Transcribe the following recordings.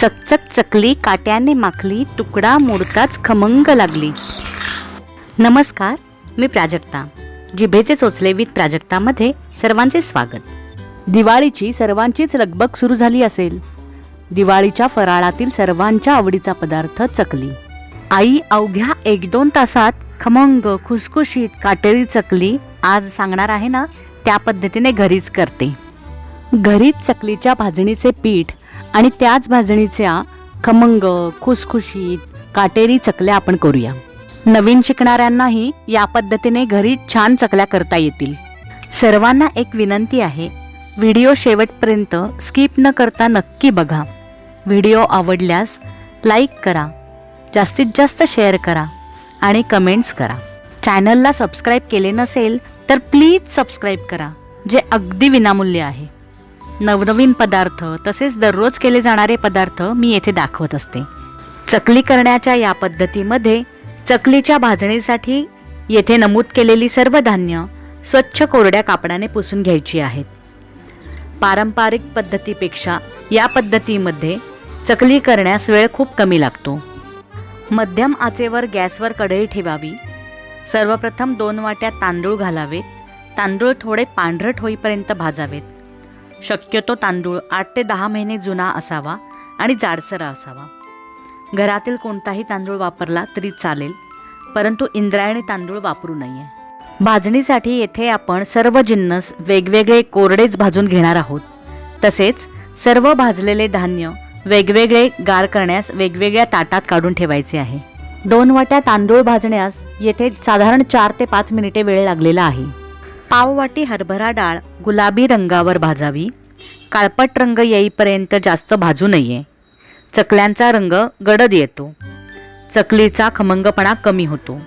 चकचक चकली काट्याने माखली तुकडा मोडताच खमंग लागली. नमस्कार मी प्राजक्ता. जिभेचे चोचले विथ प्राजक्तामध्ये सर्वांचे स्वागत. दिवाळीची सर्वांचीच लगबग सुरू झाली असेल. दिवाळीच्या फराळातील सर्वांच्या आवडीचा पदार्थ चकली. आई अवघ्या एक दोन तासात खमंग खुसखुशीत काटेरी चकली आज सांगणार आहे ना? त्या पद्धतीने घरीच करते. घरीच चकलीच्या भाजणीचे पीठ आणि त्याच भाजणीच्या खमंग खुसखुशीत काटेरी चकल्या आपण करूया. नवीन शिकणाऱ्यांनाही या पद्धतीने घरी छान चकल्या करता येतील. सर्वांना एक विनंती आहे व्हिडिओ शेवटपर्यंत स्किप न करता नक्की बघा. व्हिडिओ आवडल्यास लाईक करा जास्तीत जास्त शेअर करा आणि कमेंट्स करा. चॅनलला सबस्क्राईब केले नसेल तर प्लीज सबस्क्राईब करा जे अगदी विनामूल्य आहे. नवनवीन पदार्थ तसेच दररोज केले जाणारे पदार्थ मी येथे दाखवत असते. चकली करण्याच्या या पद्धतीमध्ये चकलीच्या भाजणीसाठी येथे नमूद केलेली सर्व धान्य स्वच्छ कोरड्या कापडाने पुसून घ्यायची आहेत. पारंपरिक पद्धतीपेक्षा या पद्धतीमध्ये चकली करण्यास वेळ खूप कमी लागतो. मध्यम आचेवर गॅसवर कढई ठेवावी. सर्वप्रथम दोन वाट्या तांदूळ घालावेत. तांदूळ थोडे पांढरट होईपर्यंत भाजावेत. शक्यतो तांदूळ आठ ते दहा महिने जुना असावा आणि जाडसर असावा. घरातील कोणताही तांदूळ वापरला तरी चालेल परंतु इंद्रायणी तांदूळ वापरू नये. भाजणीसाठी येथे आपण सर्व जिन्नस वेगवेगळे कोरडेच भाजून घेणार आहोत. तसेच सर्व भाजलेले धान्य वेगवेगळे गार करण्यास वेगवेगळ्या ताटात काढून ठेवायचे आहे. दोन वाट्या तांदूळ भाजण्यास येथे साधारण चार ते पाच मिनिटे वेळ लागलेला आहे. पाववाटी हरभरा डाळ गुलाबी रंगावर भाजावी. काळपट रंग येईपर्यंत जास्त भाजू नये. चकल्यांचा रंग गडद येतो. चकलीचा खमंगपणा कमी होतो.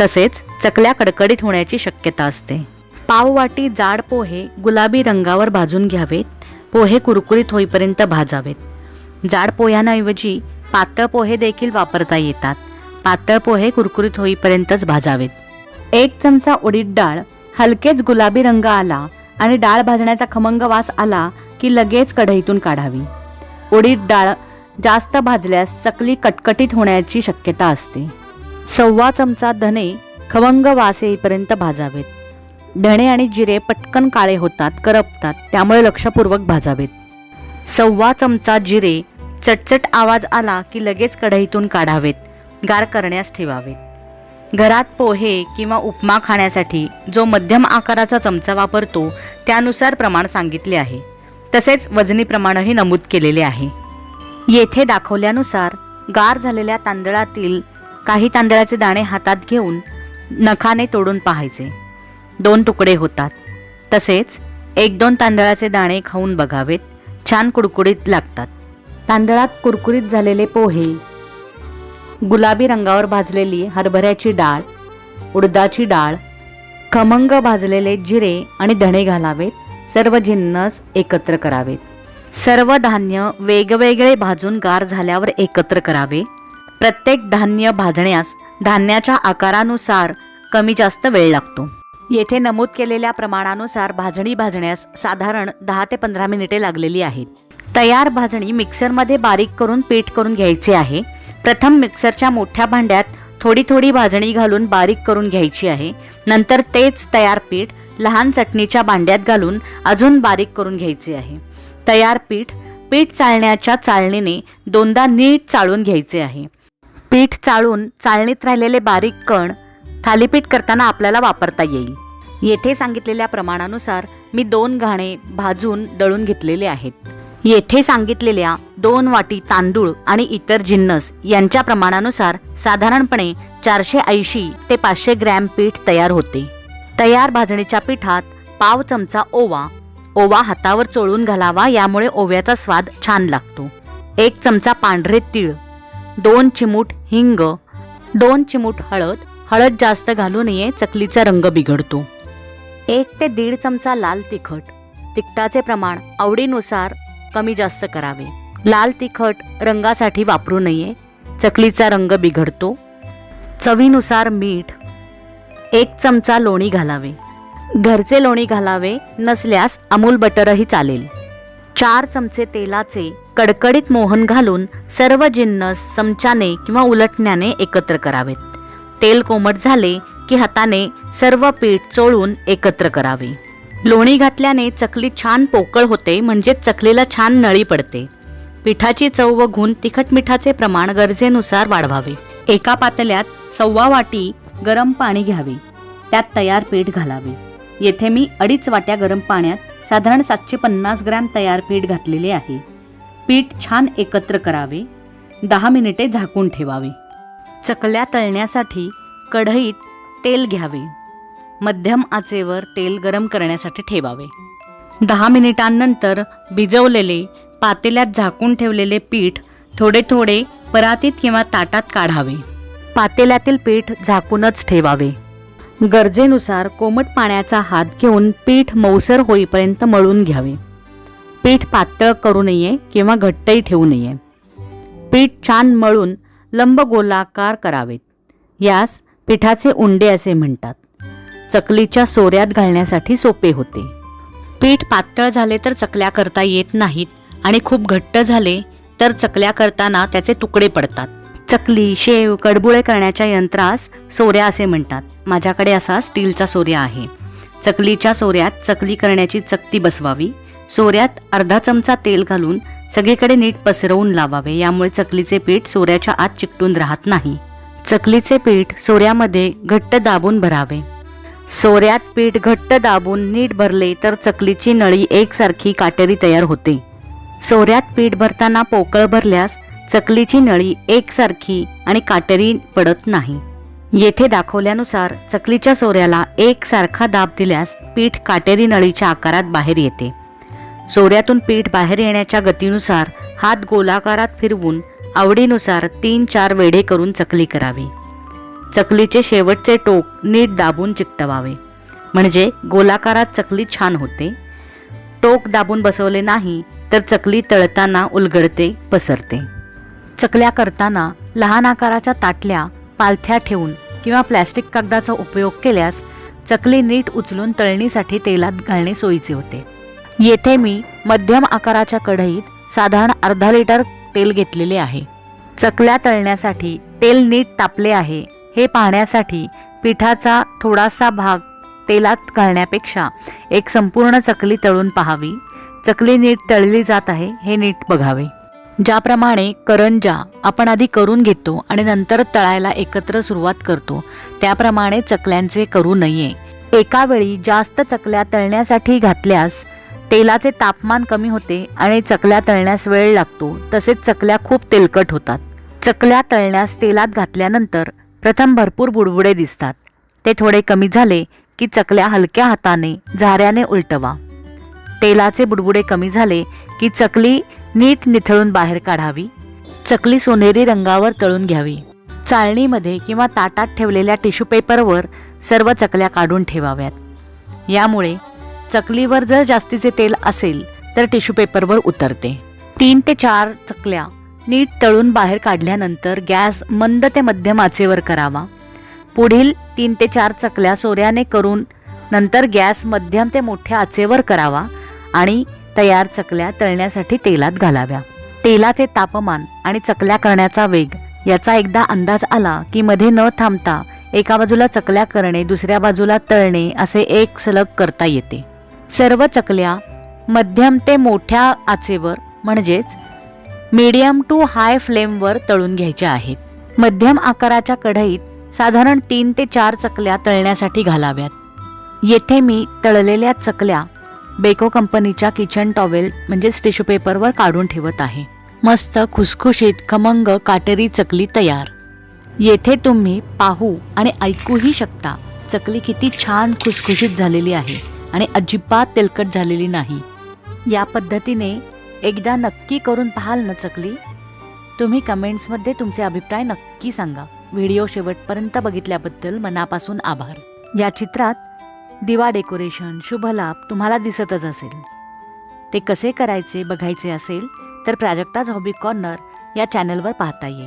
तसेच चकल्या कडकडीत होण्याची शक्यता असते. पाववाटी जाड पोहे गुलाबी रंगावर भाजून घ्यावेत. पोहे कुरकुरीत होईपर्यंत भाजावेत. जाड पोह्यांऐवजी पातळ पोहे देखील वापरता येतात. पातळ पोहे कुरकुरीत होईपर्यंतच भाजावेत. एक चमचा उडीद डाळ हलकेच गुलाबी रंग आला आणि डाळ भाजण्याचा खमंग वास आला की लगेच कढईतून काढावी. उडीद डाळ जास्त भाजल्यास चकली कटकटीत होण्याची शक्यता असते. सव्वा चमचा धणे खवंग वास येईपर्यंत भाजावेत. धणे आणि जिरे पटकन काळे होतात करपतात त्यामुळे लक्षपूर्वक भाजावेत. सव्वा चमचा जिरे चटचट आवाज आला की लगेच कढईतून काढावेत. गार करण्यास ठेवावेत. घरात पोहे किंवा उपमा खाण्यासाठी जो मध्यम आकाराचा चमचा वापरतो त्यानुसार प्रमाण सांगितले आहे. तसेच वजनी प्रमाणही नमूद केलेले आहे. येथे दाखवल्यानुसार गार झालेल्या तांदळातील काही तांदळाचे दाणे हातात घेऊन नखाने तोडून पाहायचे. दोन तुकडे होतात. तसेच एक दोन तांदळाचे दाणे खाऊन बघावेत. छान कुडकुडीत लागतात. तांदळात कुरकुरीत झालेले पोहे गुलाबी रंगावर भाजलेली हरभऱ्याची डाळ उडदाची डाळ खमंग भाजलेले जिरे आणि धणे घालावेत. सर्व जिन्नस एकत्र करावेत. सर्व धान्य वेगवेगळे भाजून गार झाल्यावर एकत्र करावे. प्रत्येक धान्य भाजण्यास धान्याच्या आकारानुसार कमी जास्त वेळ लागतो. येथे नमूद केलेल्या प्रमाणानुसार भाजणी भाजण्यास साधारण दहा ते पंधरा मिनिटे लागलेली आहेत. तयार भाजणी मिक्सरमध्ये बारीक करून पीठ करून घ्यायचे आहे. प्रथम मिक्सरच्या मोठ्या भांड्यात थोडी थोडी भाजणी घालून बारीक करून घ्यायची आहे. नंतर तेच तयार पीठ लहान चटणीच्या भांड्यात घालून अजून बारीक करून घ्यायचे आहे. तयार पीठ पीठ चाळण्याच्या चाळणीने दोनदा नीट चाळून घ्यायचे आहे. पीठ चाळून चाळणीत राहिलेले बारीक कण थालीपीठ करताना आपल्याला वापरता येईल. येथे सांगितलेल्या प्रमाणानुसार मी दोन घाणे भाजून दळून घेतलेले आहेत. येथे सांगितलेल्या दोन वाटी तांदूळ आणि इतर जिन्नस यांच्या प्रमाणानुसार साधारणपणे चारशे ऐंशी ते पाचशे ग्रॅम पीठ तयार होते. तयार भाजणीच्या पिठात पाव चमचा ओवा ओवा हातावर चोळून घालावा यामुळे ओव्याचा स्वाद छान लागतो. एक चमचा पांढरे तीळ दोन चिमूट हिंग दोन चिमूट हळद हळद जास्त घालू नये चकलीचा रंग बिघडतो. एक ते दीड चमचा लाल तिखट तिखटाचे प्रमाण आवडीनुसार कमी जास्त करावे. लाल तिखट रंगासाठी वापरू नये. चकलीचा रंग बिघडतो. चवीनुसार मीठ. एक चमचा लोणी घालावे. घरचे लोणी घालावे नसल्यास अमूल बटरही चालेल. चार चमचे तेलाचे कडकडीत मोहन घालून सर्व जिन्नस चमच्याने किंवा उलटण्याने एकत्र करावेत. तेल कोमट झाले की हाताने सर्व पीठ चोळून एकत्र करावे. लोणी घातल्याने चकली छान पोकळ होते म्हणजे चकलीला छान नळी पडते. पिठाची चव व गुण तिखट मिठाचे प्रमाण गरजेनुसार वाढवावे. एका पातल्यात सव्वा वाटी गरम पाणी घ्यावे. त्यात तयार पीठ घालावे. येथे मी अडीच वाट्या गरम पाण्यात साधारण सातशे पन्नास ग्रॅम तयार पीठ घातलेले आहे. पीठ छान एकत्र करावे. दहा मिनिटे झाकून ठेवावे. चकल्या तळण्यासाठी कढईत तेल घ्यावे. मध्यम आचेवर तेल गरम करण्यासाठी ठेवावे. दहा मिनिटांनंतर भिजवलेले पातेल्यात झाकून ठेवलेले पीठ थोडे थोडे परातीत किंवा ताटात काढावे. पातेल्यातील पीठ झाकूनच ठेवावे. गरजेनुसार कोमट पाण्याचा हात घेऊन पीठ मऊसर होईपर्यंत मळून घ्यावे. पीठ पातळ करू नये किंवा घट्टही ठेवू नये. पीठ छान मळून लंबगोलाकार करावेत यास पिठाचे उंडे असे म्हणतात. चकलीच्या सोऱ्यात घालण्यासाठी सोपे होते. पीठ पातळ झाले तर चकल्या करता येत नाहीत आणि खूप घट्ट झाले तर चकल्या करताना त्याचे तुकडे पडतात. चकली शेव कडबुळे करण्याच्या यंत्रास सोऱ्या असे म्हणतात. माझ्याकडे असा स्टीलचा सोऱ्या आहे. चकलीच्या सोऱ्यात चकली करण्याची चकती बसवावी. सोऱ्यात अर्धा चमचा तेल घालून सगळीकडे नीट पसरवून लावावे यामुळे चकलीचे पीठ सोऱ्याच्या आत चिकटून राहत नाही. चकलीचे पीठ सोऱ्यामध्ये घट्ट दाबून भरावे. सोऱ्यात पीठ घट्ट दाबून नीट भरले तर चकलीची नळी एकसारखी काटेरी तयार होते. सोऱ्यात पीठ भरताना पोकळ भरल्यास चकलीची नळी एकसारखी आणि काटेरी पडत नाही. येथे दाखवल्यानुसार चकलीच्या सोऱ्याला एकसारखा दाब दिल्यास पीठ काटेरी नळीच्या आकारात बाहेर येते. सोऱ्यातून पीठ बाहेर येण्याच्या गतीनुसार हात गोलाकारात फिरवून आवडीनुसार तीन चार वेढे करून चकली करावी. चकलीचे शेवटचे टोक नीट दाबून चिकटवावे. म्हणजे गोलाकारात चकली छान होते. टोक दाबून बसवले नाही तर चकली तळताना उलगडते पसरते. चकल्या करताना लहान आकाराच्या ताटल्या पालथ्या ठेवून किंवा प्लॅस्टिक कागदाचा उपयोग केल्यास चकली नीट उचलून तळणीसाठी तेलात घालणे सोयीचे होते. येथे मी मध्यम आकाराच्या कढईत साधारण अर्धा लिटर तेल घेतलेले आहे. चकल्या तळण्यासाठी तेल नीट तापले आहे. हे पाहण्यासाठी पिठाचा थोडासा भाग तेलात घालण्यापेक्षा एक संपूर्ण चकली तळून पाहावी. चकली नीट तळली जात आहे हे नीट बघावे. ज्याप्रमाणे करंजा आपण आधी करून घेतो आणि नंतर तळायला एकत्र सुरुवात करतो त्याप्रमाणे चकल्यांचे करू नये. एका वेळी जास्त चकल्या तळण्यासाठी घातल्यास तेलाचे तापमान कमी होते आणि चकल्या तळण्यास वेळ लागतो तसेच चकल्या खूप तेलकट होतात. चकल्या तळण्यास तेलात घातल्यानंतर प्रथम भरपूर बुडबुडे दिसतात. ते थोडे कमी झाले की चकल्या हलक्या हाताने झाऱ्याने उलटवा. तेलाचे बुडबुडे कमी झाले की चकली नीट निथळून बाहेर काढावी. चकली सोनेरी रंगावर तळून घ्यावी. चाळणीमध्ये किंवा ताटात ठेवलेल्या टिश्यू पेपरवर सर्व चकल्या काढून ठेवाव्यात. यामुळे चकलीवर जर जास्तीचे तेल असेल तर टिश्यू पेपरवर उतरते. तीन ते चार चकल्या नीट तळून बाहेर काढल्यानंतर गॅस मंद ते मध्यम आचेवर करावा. पुढील तीन ते चार चकल्या सोऱ्याने करून नंतर गॅस मध्यम ते मोठ्या आचेवर करावा आणि तयार चकल्या तळण्यासाठी तेलात घालाव्या. तेलाचे तापमान आणि चकल्या करण्याचा वेग याचा एकदा अंदाज आला की मध्ये न थांबता एका बाजूला चकल्या करणे दुसऱ्या बाजूला तळणे असे एक सलग करता येते. सर्व चकल्या मध्यम ते मोठ्या आचेवर म्हणजेच मीडियम टू हाय फ्लेमवर तळून घ्यायच्या आहेत मध्यम आकाराच्या कढईत साधारण तीन ते चार चकल्या तळण्यासाठी घालाव्यात. येथे मी तळलेल्या चकल्या बेको कंपनीच्या किचन टॉवेल म्हणजेच टिश्यू पेपरवर काढून ठेवत आहे. मस्त खुसखुशीत खमंग काटेरी चकली तयार. येथे तुम्ही पाहू आणि ऐकूही शकता चकली किती छान खुसखुशीत झालेली आहे आणि अजिबात तेलकट झालेली नाही. या पद्धतीने एकदा नक्की करून पाहाल न चकली. तुम्ही कमेंट्समध्ये तुमचे अभिप्राय नक्की सांगा. व्हिडिओ शेवटपर्यंत बघितल्याबद्दल मनापासून आभार. या चित्रात दिवा डेकोरेशन शुभलाभ तुम्हाला दिसतच असेल. ते कसे करायचे बघायचे असेल तर प्राजक्ताज हॉबी कॉर्नर या चॅनलवर पाहता येईल.